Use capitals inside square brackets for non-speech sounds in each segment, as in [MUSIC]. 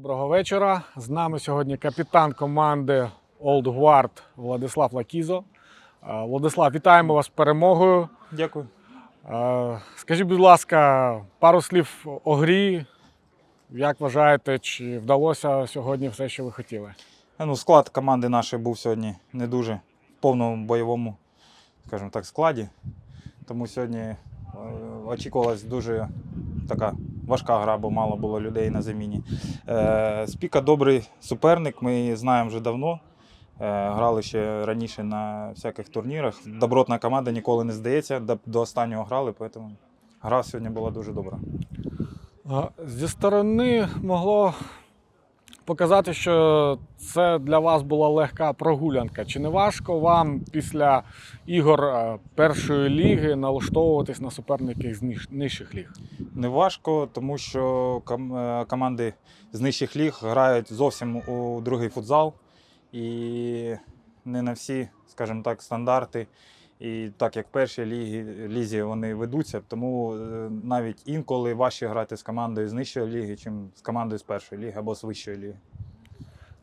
Доброго вечора. З нами сьогодні капітан команди Old Guard Владислав Лакізо. Е, Владислав, вітаємо вас з перемогою. Дякую. Е, Скажіть, будь ласка, пару слів о грі. Як вважаєте, чи вдалося сьогодні все, що ви хотіли? Е, Ну, склад команди нашої був сьогодні не дуже в повному бойовому, скажімо так, складі. Тому сьогодні очікувалась дуже така важка гра, бо мало було людей на заміні. Е, Спіка добрий суперник, ми знаємо вже давно. Е, Грали ще раніше на всяких турнірах. Добротна команда ніколи не здається, до, останнього грали, тому гра сьогодні була дуже добра. Зі сторони могло показати, що це для вас була легка прогулянка. Чи не важко вам після ігор е, першої ліги налаштовуватись на суперників з нижчих ліг? Не важко, тому що е, команди з нижчих ліг грають зовсім у другий футзал і не на всі, скажімо так, стандарти. І так як в першій лігі, лізі вони ведуться, тому е, навіть інколи важче грати з командою з нижчої ліги, чим з командою з першої ліги або з вищої ліги.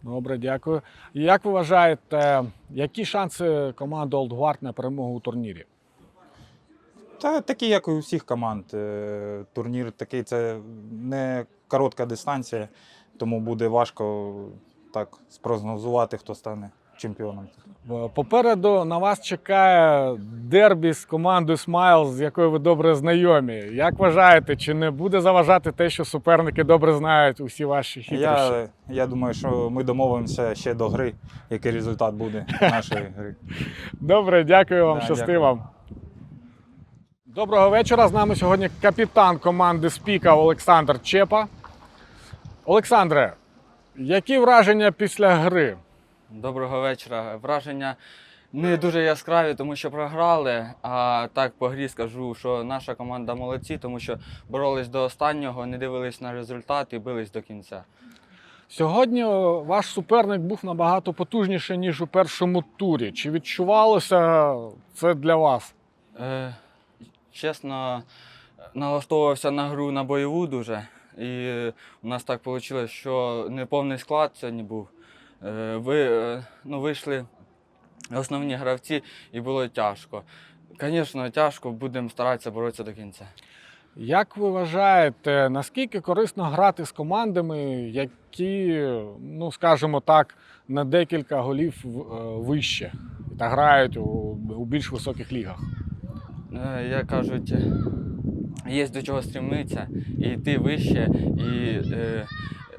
Добре, дякую. І Як ви вважаєте, які шанси команди Old Guard на перемогу у турнірі? Та такі, як і у всіх команд. Е, Турнір такий це не коротка дистанція, тому буде важко так спрогнозувати, хто стане чемпіоном. Попереду на вас чекає дербі з командою Смайл, з якою ви добре знайомі. Як вважаєте, чи не буде заважати те, що суперники добре знають усі ваші хитрощі? Я, я думаю, що ми домовимося ще до гри, який результат буде нашої гри. [LAUGHS] Добре, дякую вам, Да, щасти вам. Доброго вечора. З нами сьогодні капітан команди Спіка Олександр Чепа. Олександре, які враження після гри? Доброго вечора. Враження не дуже яскраві, тому що програли. А так по грі скажу, що наша команда молодці, тому що боролись до останнього, не дивились на результат і бились до кінця. Сьогодні ваш суперник був набагато потужніший, ніж у першому турі. Чи відчувалося це для вас? Е, чесно, налаштовувався на гру на бойову дуже. І у нас так вийшло, що неповний склад сьогодні був. Е, ви, е, ну, вийшли основні гравці і було тяжко. Звісно, тяжко, будемо старатися боротися до кінця. Як ви вважаєте, наскільки корисно грати з командами, які, ну скажімо так, на декілька голів е, вище та грають у, у більш високих лігах? Як кажуть, є до чого стремитися, і йти вище, і, е,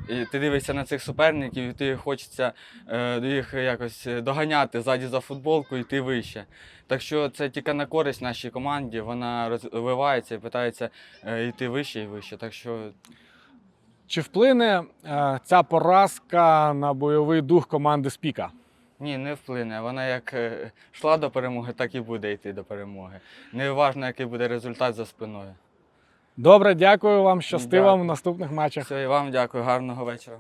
і ти дивишся на цих суперників, і ти хочеться е, їх якось доганяти ззаді за футболку і йти вище. Так що це тільки на користь нашій команді, вона розвивається і питається е, йти вище і вище. Так що Чи вплине е, ця поразка на бойовий дух команди Спіка? ні, не вплине. Вона як е, йшла до перемоги, так і буде йти до перемоги. Неважно, який буде результат за спиною. Добре, дякую вам, щасти Дякую. вам в наступних матчах. Все, і вам дякую, гарного вечора.